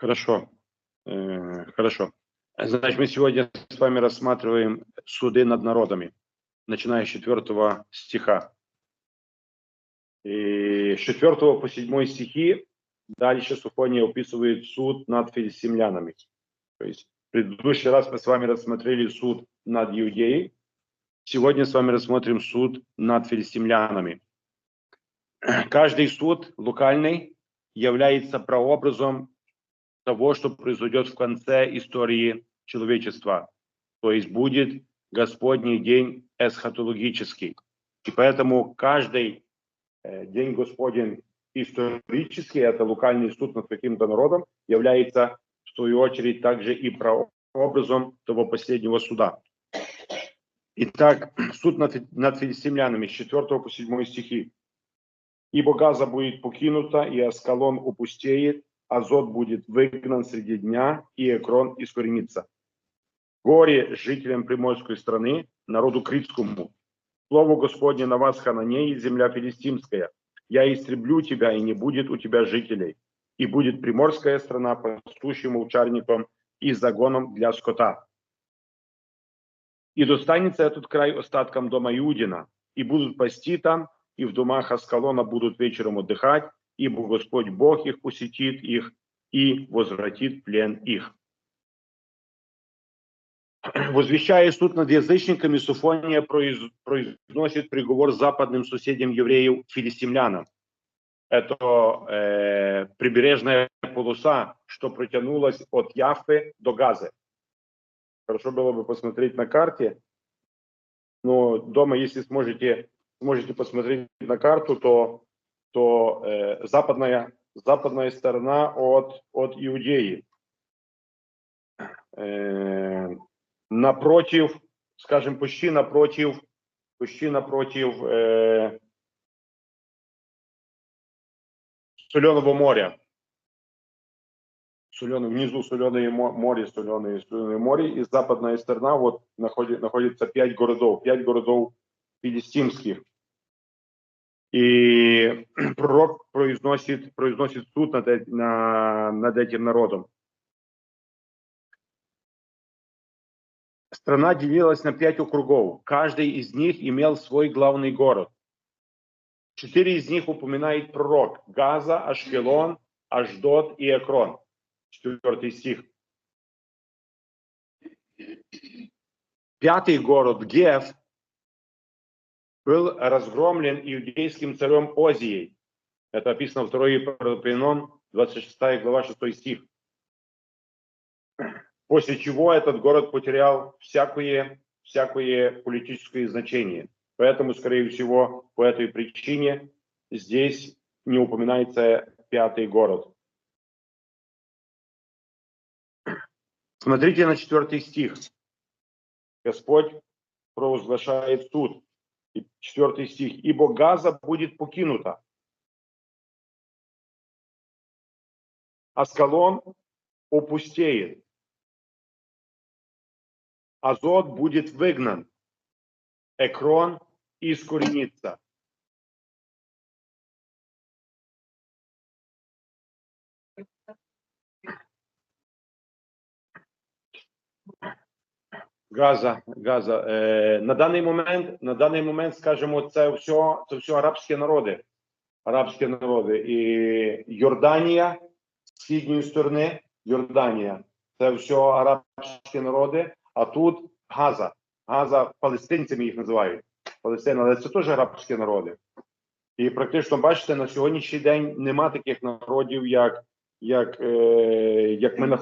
Хорошо. Э, Хорошо. Значит, мы сегодня с вами рассматриваем суды над народами, начиная с 4 стиха. И с 4 по 7 стихи дальше Суфония описывает суд над филистимлянами. То есть в предыдущий раз мы с вами рассмотрели суд над Иудеей, сегодня с вами рассмотрим суд над филистимлянами. Каждый суд локальный является прообразом того, что произойдет в конце истории человечества. То есть будет Господний день эсхатологический. И поэтому каждый э, день Господень исторический, это локальный суд над каким-то народом, является в свою очередь также и прообразом того последнего суда. Итак, суд над, над филистимлянами с 4 по 7 стихи. «Ибо Газа будет покинута, и Аскалон опустеет, Азот будет выгнан среди дня, и Экрон искоренится. Горе жителям приморской страны, народу критскому. Слово Господне на вас, Хананеи, земля филистимская. Я истреблю тебя, и не будет у тебя жителей. И будет приморская страна пастущим улчарником и загоном для скота. И достанется этот край остаткам дома Иудина, и будут пасти там, и в домах Аскалона будут вечером отдыхать, ибо Господь Бог их посетит их и возвратит плен их. Возвещая суд над язычниками, Суфония произ- произносит приговор западным соседям евреев, филистимлянам. Это э, прибережная полоса, что протянулась от Яфы до Газы. Хорошо было бы посмотреть на карте. Но дома, если сможете, сможете посмотреть на карту, то то э, западная, западная сторона от, от Иудеи. Э, напротив, скажем, почти напротив, почти напротив э, Соленого моря. Соленое, внизу соленое море, соленое, соленое море, и западная сторона, вот находит, находится пять городов, пять городов филистимских. И пророк произносит, произносит суд над, на, над этим народом. Страна делилась на пять округов. Каждый из них имел свой главный город. Четыре из них упоминает пророк. Газа, Ашкелон, Аждот и Экрон. Четвертый стих. Пятый город Гев был разгромлен иудейским царем Озией. Это описано в 2 Паралипоменон, 26 глава, 6 стих. После чего этот город потерял всякое, всякое политическое значение. Поэтому, скорее всего, по этой причине здесь не упоминается пятый город. Смотрите на четвертый стих. Господь провозглашает суд. Четвертый стих. «Ибо Газа будет покинута, Аскалон опустеет, Азот будет выгнан, Экрон искоренится». Газа, Газа. Е, на даний момент, на даний момент, скажімо, це все, це все арабські народи. Арабські народи. І Йорданія з східної сторони, Йорданія. Це все арабські народи. А тут Газа. Газа палестинцями їх називають. Палестина, але це теж арабські народи. І практично бачите, на сьогоднішній день нема таких народів, як, як, е, як ми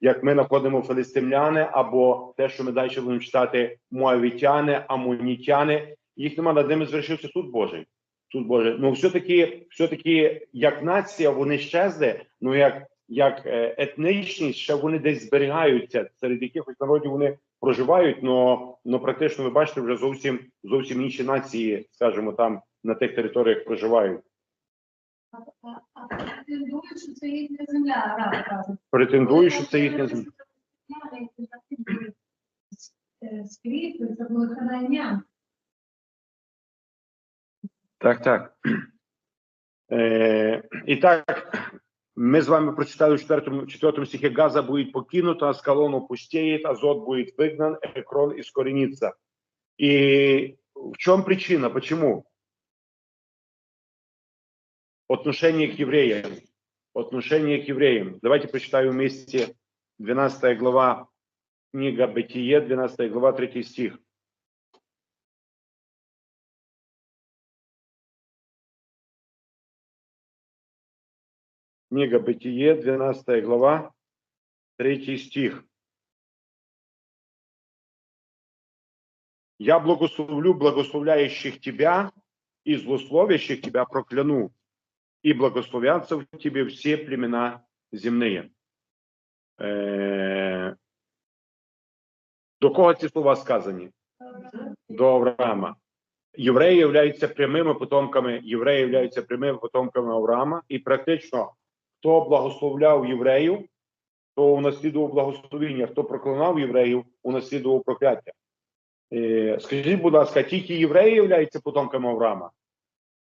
як ми знаходимо филистимляни, або те, що ми далі будемо читати моавітяни, амонітяни, їх нема над ними звершився суд Божий. Суд Божий. Ну, все-таки, все-таки, як нація, вони щезли, ну як, як е, етнічність, ще вони десь зберігаються. Серед якихось народів вони проживають, но, но практично ви бачите, вже зовсім зовсім інші нації, скажімо, там на тих територіях проживають. Претендують, що це їхня земля, араб кажуть. Претендують, що це їхня земля. Скріпи, це були ханання. Так, так. Е, і так, Мы с вами прочитали в четвертом, четвертом стихе Газа будет покинута, Аскалон опустеет, Азот будет выгнан, Экрон искоренится. И в чем причина? Почему? Отношение к евреям. Отношение к евреям. Давайте прочитаем вместе 12 глава книга Бытие, 12 глава, 3 стих. Книга Бытие, 12 глава, 3 стих. Я благословлю благословляющих тебя и злословящих тебя прокляну, и благословятся в тебе все племена земные. Е, До кого ці слова сказані? До Авраама. Євреї являються прямими потомками, євреї являються прямими потомками Авраама, і практично хто благословляв євреїв, то унаслідував благословіння, хто проклинав євреїв, унаслідував прокляття. Е, Скажіть, будь ласка, тільки євреї являються потомками Авраама?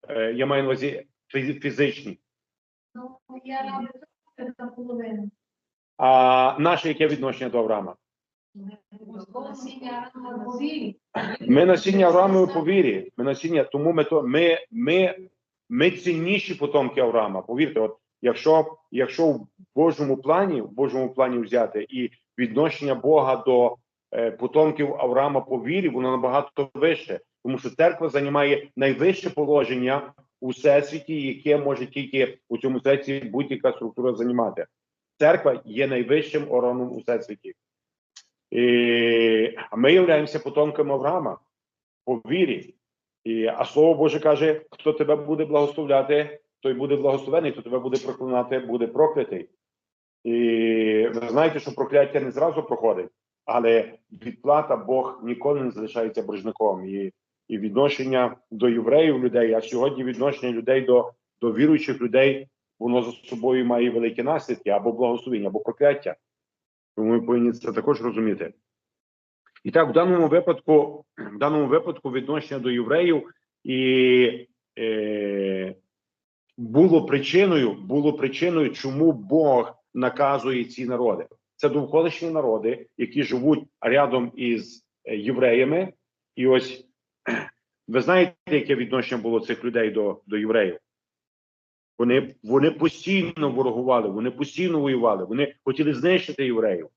Е, Я маю на увазі фізичні. Ну, я. А наше яке відношення до Авраама? Ми насіння Авраамові по вірі. Ми насіння, тому ми то ми, ми, ми цінніші потомки Авраама. Повірте, от якщо, якщо в Божому плані, в Божому плані взяти і відношення Бога до е, потомків Авраама по вірі, воно набагато вище, тому що церква займає найвище положення у всесвіті, яке може тільки у цьому всесвіті будь-яка структура займати. Церква є найвищим органом у всесвіті. І, а ми являємося потомками Авраама по вірі. І, а слово Боже каже: хто тебе буде благословляти, той буде благословений, хто тебе буде проклинати, буде проклятий. І ви знаєте, що прокляття не зразу проходить, але відплата Бог ніколи не залишається боржником. І, і відношення до євреїв людей, а сьогодні відношення людей до, до віруючих людей, воно за собою має великі наслідки або благословення, або прокляття. Тому ми повинні це також розуміти. І так, в даному випадку, в даному випадку відношення до євреїв і е, було причиною, було причиною, чому Бог наказує ці народи. Це довколишні народи, які живуть рядом із е, євреями. І ось ви знаєте, яке відношення було цих людей до, до євреїв? Вони, вони постійно ворогували, вони постійно воювали, вони хотіли знищити євреїв.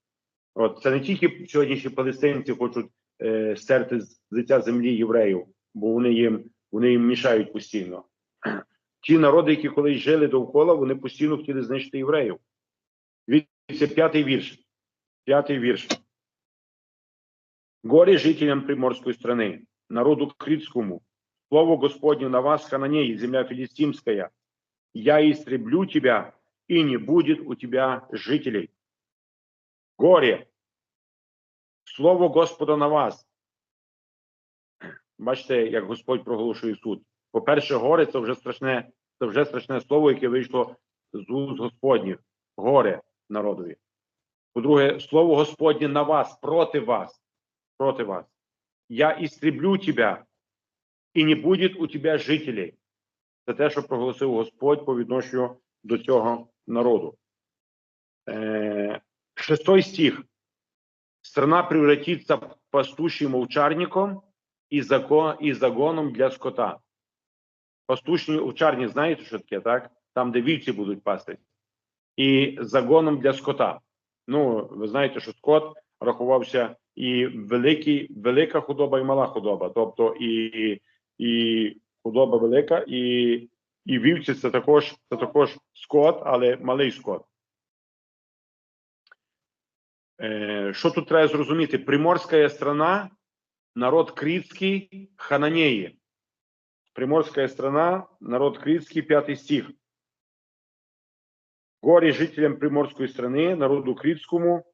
От це не тільки сьогоднішні палестинці хочуть е, стерти з лиця землі євреїв, бо вони їм вони їм мішають постійно. Ті народи, які колись жили довкола, вони постійно хотіли знищити євреїв. Це п'ятий вірш. П'ятий вірш. Горе жителям приморської страни, народу критському, слово Господне на вас, хананеи, земля филистимская, я истреблю тебя, и не будет у тебя жителей. Горе. Слово Господа на вас. Бачите, як Господь проголошує суд. По-перше, горе це вже страшне, це вже страшне слово, яке вийшло з уст Господніх. Горе народові. По-друге, слово Господнє на вас, проти вас. Проти вас. Я істреблю тебе, і не буде у тебе жителей. Це те, що проголосив Господь по відношенню до цього народу. Е, шестой стих. Страна превратится пастушьим овчарником и загоном для скота. Пастушний овчарник, знаєте, що таке, так? Там, де вівці будуть пасти. І загоном для скота. Ну, ви знаєте, що скот рахувався і великий, велика худоба, і мала худоба. Тобто і, і худоба велика, і, і вівці це також, це також скот, але малий скот. Е, Що тут треба зрозуміти? Приморська страна, народ критський, хананеї. Приморська страна, народ критський, п'ятий стих. Горе жителям приморської страны, народу критському,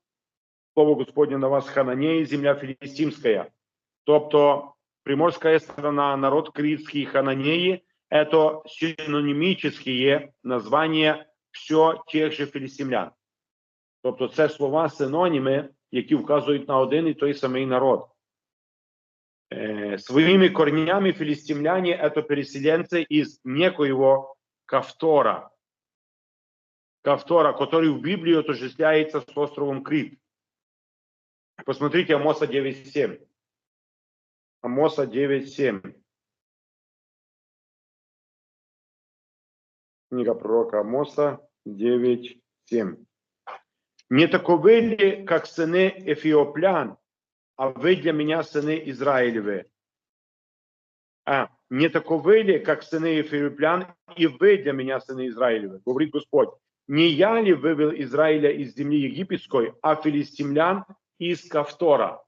слово Господне на вас хананеї, земля филистимская. Тобто приморська страна, народ критський, хананеї – это синонимические названия все тех же филистимлян. Тобто це слова синоніми, які вказують на один і той самий народ. Е, своїми корнями филистимляне – это переселенцы из некоего Кавтора. Кавтора, который в Библии отождествляется с островом Крит. Посмотрите Амоса 9.7. Амоса 9.7. Книга пророка Амоса 9.7. Не таковы ли, как сыны Эфиоплян, а вы для меня сыны Израилевы? А, не таковы ли, как сыны Эфиоплян, и вы для меня сыны Израилевы? Говорит Господь. Не я ли вывел Израиля из земли египетской, а филистимлян из Кавтора?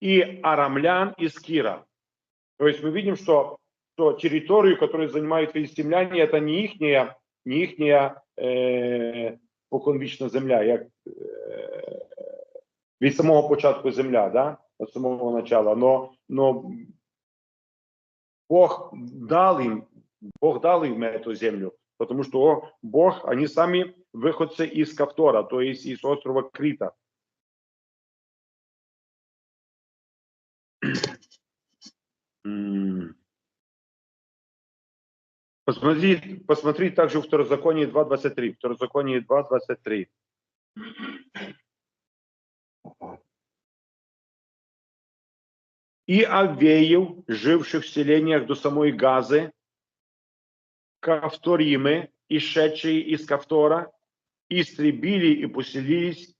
И арамлян из Кира. То есть мы видим, что, что территорию, которую занимают филистимляне, это не ихняя, не ихняя е, поконвічна земля, як е, від самого початку земля, да? від самого начала. Но, но Бог дал им, Бог дал им эту землю, потому что Бог, они сами выходцы из Кавтора, то есть из острова Крита. М. Посмотри, посмотри также в Второзаконии 2.23. Второзаконии 2.23. И Авеев, живших в селениях до самой Газы, Кавторимы, исшедшие из Кавтора, истребили и поселились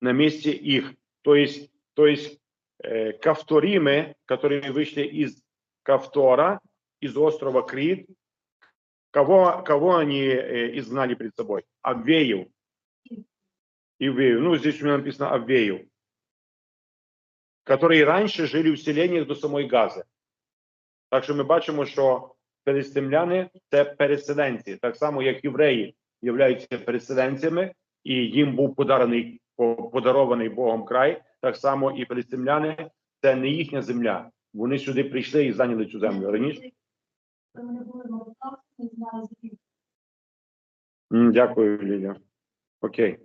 на месте их. То есть, то есть э, Кавторимы, которые вышли из Кавтора, из острова Крит, кого, кого они э, изгнали перед собой? Аввеев. Ивеев. Ну, здесь у меня написано Аввеев. Которые раньше жили в селениях до самої Гази. Так що ми бачимо, що филистимляни це переселенці, так само як євреї Являються переселенцями, і їм був подарений подарований Богом край. Так само і филистимляни це не їхня земля. Вони сюди прийшли і зайняли цю землю раніше. Дякую, Лілія. Окей.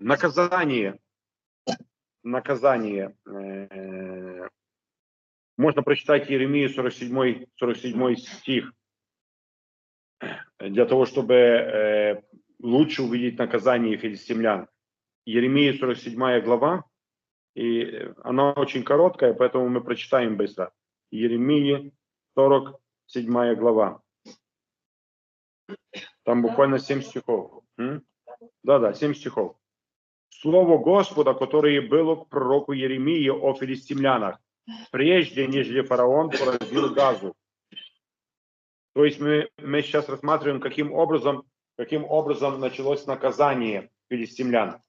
Наказание. Наказание. Э, Можно прочитать Еремию 47, 47 стих для того, чтобы э, лучше увидеть наказание филистимлян. Еремия 47 глава, и она очень короткая, поэтому мы прочитаем быстро. Еремии 47 глава. Там буквально 7 стихов. Да-да, 7 стихов. Слово Господа, которое было к пророку Еремии о филистимлянах, прежде, нежели фараон поразил Газу. То есть мы, мы сейчас рассматриваем, каким образом, каким образом началось наказание филистимлян.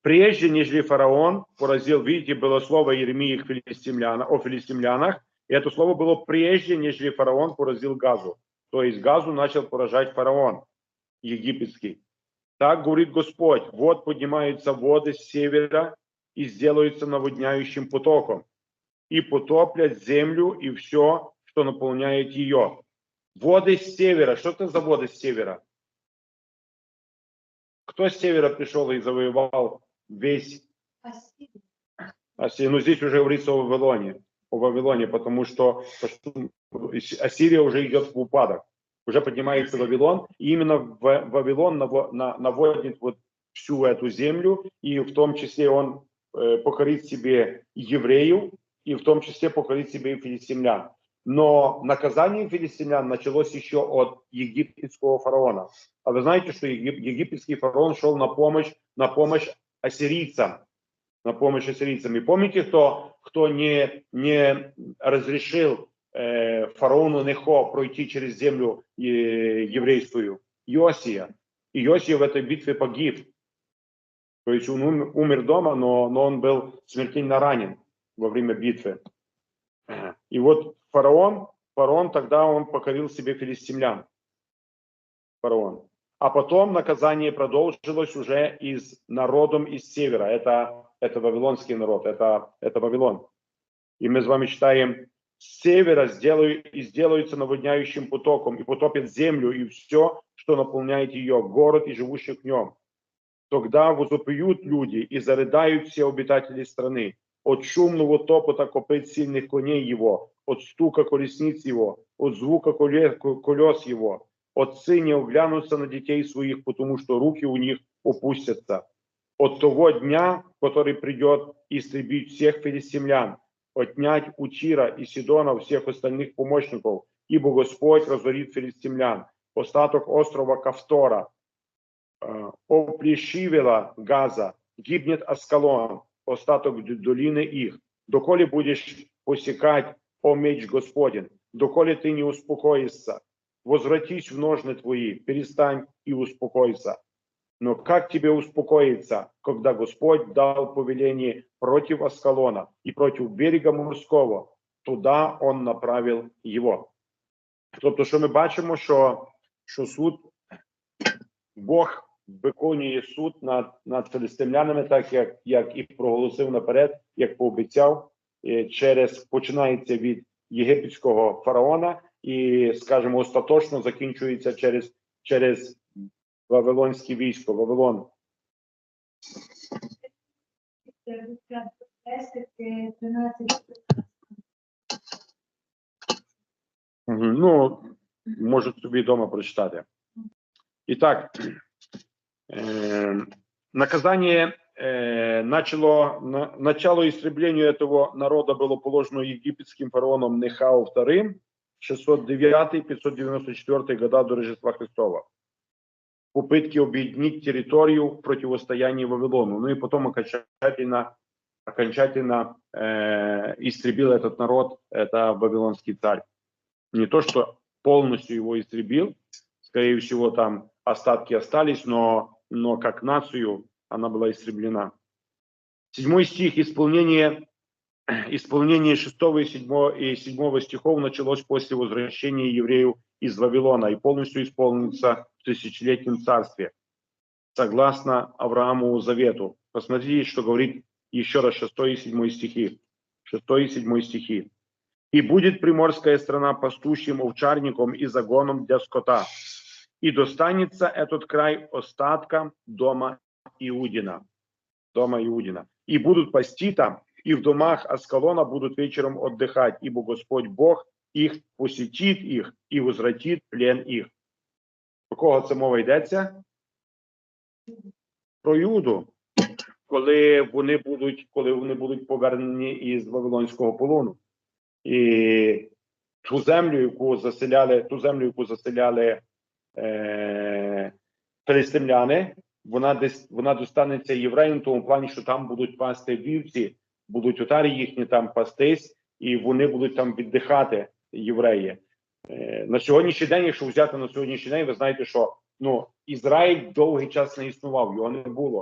Прежде, нежели фараон поразил, видите, было слово Еремии к филистимлянам, о филистимлянах, и это слово было прежде, нежели фараон поразил Газу. То есть Газу начал поражать фараон египетский. Так говорит Господь, вот поднимаются воды с севера и сделаются наводняющим потоком, и потоплят землю и все, что наполняет ее. Воды с севера. Что это за воды с севера? Кто с севера пришел и завоевал весь А сіль? Ассирия? Ну, здесь уже говорится о Вавилоне. О Вавилоне, потому что, Ассирия уже идет в упадок. Уже поднимается Вавилон. И именно Вавилон наво- на- наводит вот всю эту землю. И в том числе он э, покорит себе евреев. И в том числе покорит себе и филистимлян. Но наказание филистимлян началось еще от египетского фараона. А вы знаете, что егип- египетский фараон шел на помощь, на помощь ассирийцам. На помощь ассирийцам. И помните, кто, кто не, не разрешил э, фараону Нехо пройти через землю э, еврейскую? Иосия. И Иосия в этой битве погиб. То есть он умер дома, но, но он был смертельно ранен во время битвы. И вот фараон, фараон тогда он покорил себе филистимлян. Фараон. А потом наказание продолжилось уже из народом из севера. Это, это вавилонский народ, это, это Вавилон. И мы с вами читаем, с севера сделаю, и сделаются наводняющим потоком, и потопит землю, и все, что наполняет ее, город и живущих в нем. Тогда возопьют люди, и зарыдают все обитатели страны, от шумного топота копыт сильных коней его, от стука колесниц его, от звука коле- ко- колес его. Отцы не оглянутся на детей своих, потому что руки у них опустятся. От того дня, который придет истребить всех филистимлян, отнять у Тира и Сидона всех остальных помощников, ибо Господь разорит филистимлян, остаток острова Кавтора, э, оплешивела Газа, гибнет Аскалон, остаток долины их. Доколе будешь посекать, о меч Господень, доколе ты не успокоишься, возвратись в ножны твои, перестань и успокойся. Но как тебе успокоиться, когда Господь дал повеление против Аскалона и против берега морского, туда Он направил його. Тобто, що ми бачимо, що, що суд, Бог виконує суд над, над филистимлянами, так як, як і проголосив наперед, як пообіцяв, е, через починається від єгипетського фараона і, скажімо, остаточно закінчується через, через Вавилонське військо, Вавилон. 10, 13, Ну, можуть собі вдома прочитати. І так, наказание э, начало, на, начало истреблению этого народа было положено египетским фараоном Нехао II 609-594 года до Рождества Христова. Попытки объединить территорию в противостоянии Вавилону. Ну и потом окончательно, окончательно э, истребил этот народ, это Вавилонский царь не то, что полностью его истребил, скорее всего, там остатки остались, но, но как нацию она была истреблена. Седьмой стих исполнение, исполнение шестого и седьмого, и седьмого стихов началось после возвращения евреев из Вавилона и полностью исполнится в тысячелетнем царстве, согласно Авраамову завету. Посмотрите, что говорит еще раз шестой и седьмой стихи. Шестой и седьмой стихи. И будет приморская страна пастущим овчарником и загоном для скота. И достанется этот край остаткам дома Иудина. Дома Иудина. И будут пасти там, и в домах Аскалона будут вечером отдыхать, ибо Господь Бог их посетит их и возвратит плен их. Про кого це мова йдеться? Про Юду. Коли вони будуть, коли вони будуть повернені із Вавилонського полону і ту землю, яку заселяли, ту землю, яку заселяли е, филистимляни, вона десь вона достанеться євреям, тому плані, що там будуть пасти вівці, будуть отарі їхні там пастись, і вони будуть там віддихати, євреї. Е, на сьогоднішній день, якщо взяти на сьогоднішній день, ви знаєте, що ну Ізраїль довгий час не існував, його не було.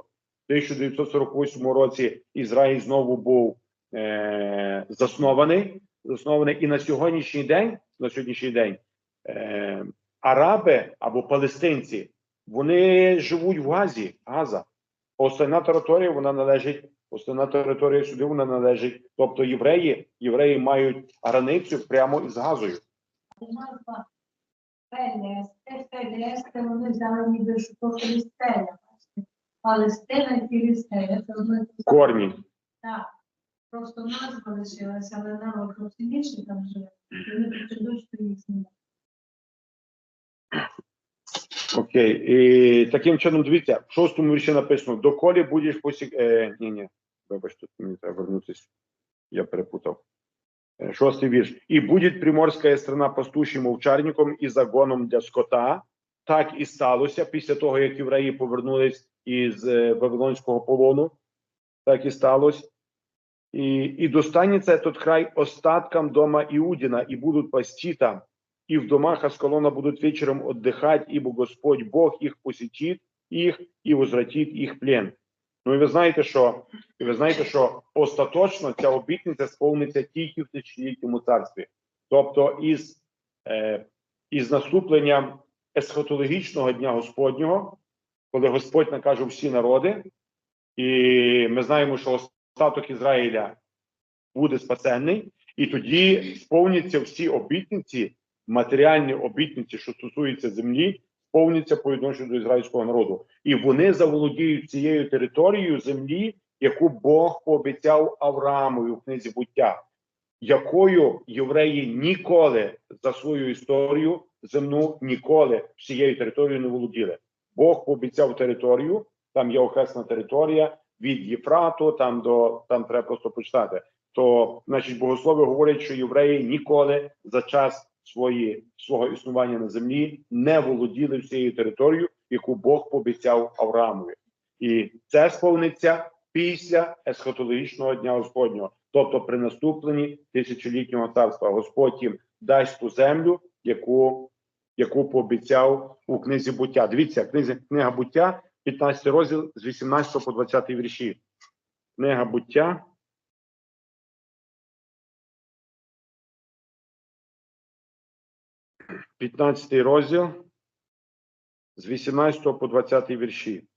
В 1948 році Ізраїль знову був е, заснований заснований і на сьогоднішній день, на сьогоднішній день е, араби або палестинці вони живуть в Газі, Газа. Остальна територія вона належить, остальна територія сюди вона належить. Тобто євреї, євреї мають границю прямо із Газою. вони взяли ніби, Філістея. Палестина і Філістея. Корні. Так. Просто назва лишилася, але народ зовсім інший там живе. Вони претендують, що їхні. Окей. І таким чином, дивіться, в шостому вірші написано: доколі будеш посік. Е, ні, ні, вибач, тут мені треба вернутися. Я перепутав. Е, Шостий вірш. І буде приморська страна пастущим овчарником і загоном для скота. Так і сталося після того, як євреї повернулись із е, Вавилонського полону. Так і сталося. І, і достанеться этот край остаткам дома Иудина, и будут пасти там, и в домах Аскалона будут вечером отдыхать, ибо Господь Бог их посетит, их і возвратить їх плен. Ну і ви знаєте, що і ви знаєте, що остаточно ця обітниця сповниться тільки в тисячолітньому царстві. Тобто, із, е, із наступленням есхатологічного дня Господнього, коли Господь накаже всі народи, і ми знаємо, що остаток Ізраїля буде спасенний, і тоді сповняться всі обітниці, матеріальні обітниці, що стосуються землі, сповняться по відношенню до ізраїльського народу. І вони заволодіють цією територією землі, яку Бог пообіцяв Авраамові в книзі буття, якою євреї ніколи за свою історію земну ніколи всією територією не володіли. Бог пообіцяв територію, там є окресна територія від Єфрату, там до там треба просто почитати. То, значить, богослови говорять, що євреї ніколи за час свої, свого існування на землі не володіли всією територією, яку Бог пообіцяв Авраамові. І це сповниться після есхатологічного дня Господнього, тобто при наступленні тисячолітнього царства. Господь їм дасть ту землю, яку, яку пообіцяв у книзі буття. Дивіться, книзі, книга буття, 15 розділ з 18 по 20 вірші. Книга буття. П'ятнадцятий розділ з 18 по 20 вірші.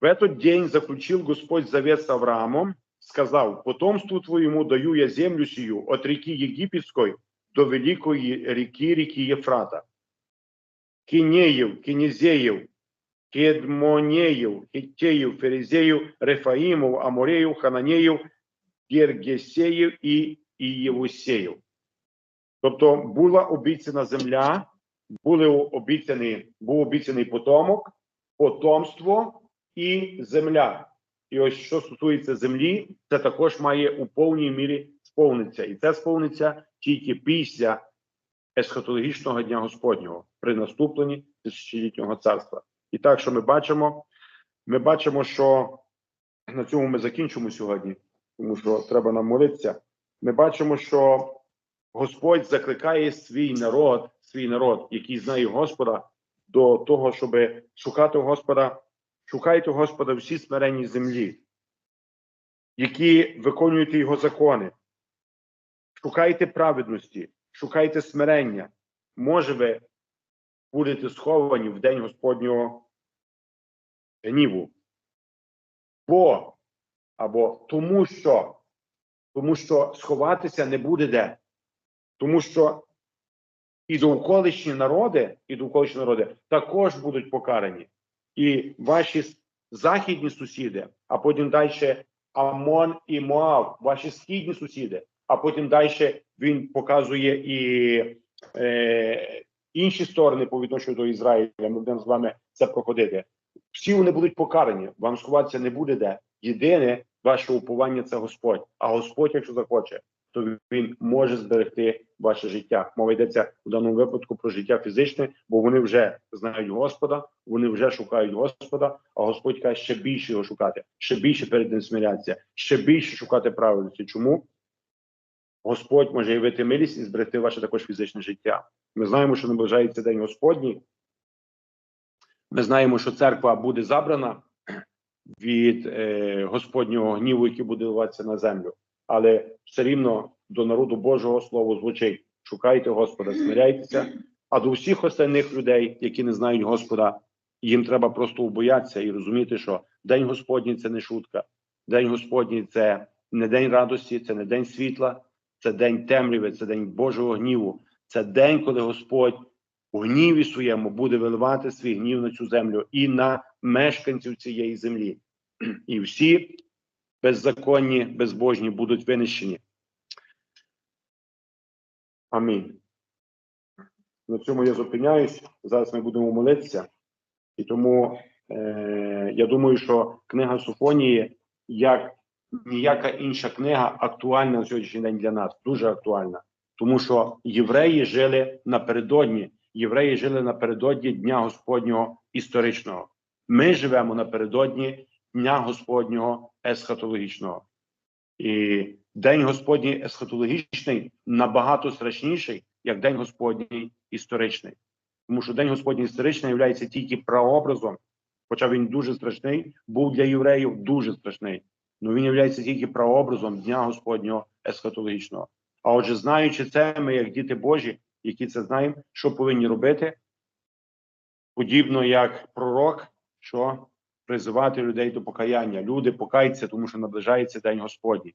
В этот день заключил Господь завет с Авраамом, сказал, потомству твоему даю я землю сию от реки Египетской до великой реки, реки Ефрата. Кинеев, Кинезеев, Кедмонеев, Хиттеев, Ферезеев, Рефаимов, Амореев, Хананеев, Гергесеїв і Ієвусеїв. Тобто була обіцяна земля, були обіцяні, був обіцяний потомок, потомство і земля. І ось що стосується землі, це також має у повній мірі сповнитися. І це сповниться тільки після есхатологічного дня Господнього при наступленні тисячолітнього царства. І так, що ми бачимо, ми бачимо, що на цьому ми закінчимо сьогодні тому що треба нам молитися. Ми бачимо, що Господь закликає свій народ, свій народ, який знає Господа, до того, щоб шукати Господа, шукайте Господа всі смиренні землі, які виконують його закони. Шукайте праведності, шукайте смирення. Може, ви будете сховані в день Господнього гніву. Бо або тому що, тому що сховатися не буде де. Тому що і довколишні народи, і довколишні народи також будуть покарані. І ваші західні сусіди, а потім далі Амон і Моав, ваші східні сусіди, а потім далі він показує і е, інші сторони по відношенню до Ізраїля. Ми будемо з вами це проходити. Всі вони будуть покарані. Вам сховатися не буде де. Єдине ваше уповання це Господь. А Господь, якщо захоче, то він може зберегти ваше життя. Мова йдеться в даному випадку про життя фізичне, бо вони вже знають Господа, вони вже шукають Господа. А Господь каже ще більше його шукати, ще більше перед ним смирятися, ще більше шукати правильності. Чому? Господь може явити милість і зберегти ваше також фізичне життя. Ми знаємо, що наближається День Господній. Ми знаємо, що церква буде забрана від е, Господнього гніву, який буде ливатися на землю. Але все рівно до народу Божого Слово звучить: шукайте Господа, смиряйтеся. А до всіх остальних людей, які не знають Господа, їм треба просто убоятися і розуміти, що День Господній це не шутка. День Господній це не день радості, це не день світла, це день темряви, це день Божого гніву. Це день, коли Господь у гніві своєму буде виливати свій гнів на цю землю і на мешканців цієї землі. І всі беззаконні, безбожні будуть винищені. Амінь. На цьому я зупиняюсь. Зараз ми будемо молитися. І тому е, я думаю, що книга Суфонії, як ніяка інша книга, актуальна на сьогоднішній день для нас, дуже актуальна. Тому що євреї жили напередодні, євреї жили напередодні Дня Господнього історичного. Ми живемо напередодні Дня Господнього есхатологічного. І День Господній есхатологічний набагато страшніший, як День Господній історичний. Тому що День Господній історичний є тільки прообразом, хоча він дуже страшний, був для євреїв дуже страшний. але він є тільки прообразом Дня Господнього есхатологічного. А отже, знаючи це, ми, як діти Божі, які це знаємо, що повинні робити, подібно як пророк, що призивати людей до покаяння. Люди покаються, тому що наближається День Господній.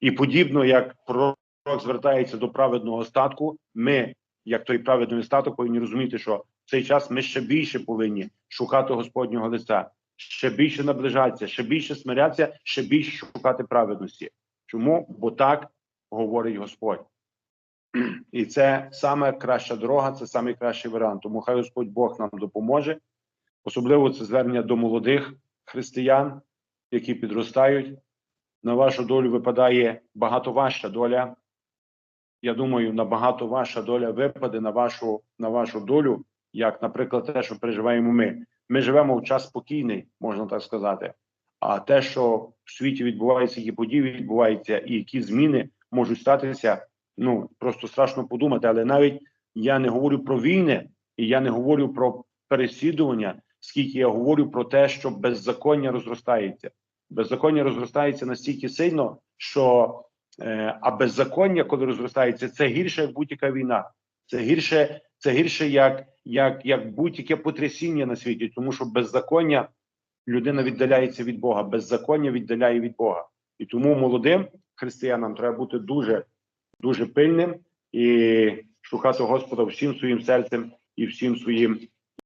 І подібно як пророк звертається до праведного статку, ми, як той праведний статок, повинні розуміти, що в цей час ми ще більше повинні шукати Господнього лиця, ще більше наближатися, ще більше смирятися, ще більше шукати праведності. Чому? Бо так говорить Господь. І це саме краща дорога, це саме кращий варіант. Тому хай Господь Бог нам допоможе. Особливо це звернення до молодих християн, які підростають. На вашу долю випадає багато важча доля. Я думаю, набагато ваша доля випаде на вашу, на вашу долю, як, наприклад, те, що переживаємо ми. Ми живемо в час спокійний, можна так сказати. А те, що в світі відбувається, які події відбуваються, і які зміни можуть статися, ну просто страшно подумати. Але навіть я не говорю про війни, і я не говорю про переслідування, скільки я говорю про те, що беззаконня розростається. Беззаконня розростається настільки сильно, що е, а беззаконня, коли розростається, це гірше як будь-яка війна. Це гірше, це гірше як, як, як будь-яке потрясіння на світі, тому що беззаконня людина віддаляється від Бога, беззаконня віддаляє від Бога. І тому молодим християнам треба бути дуже, дуже пильним і шукати Господа всім своїм серцем і всім своїм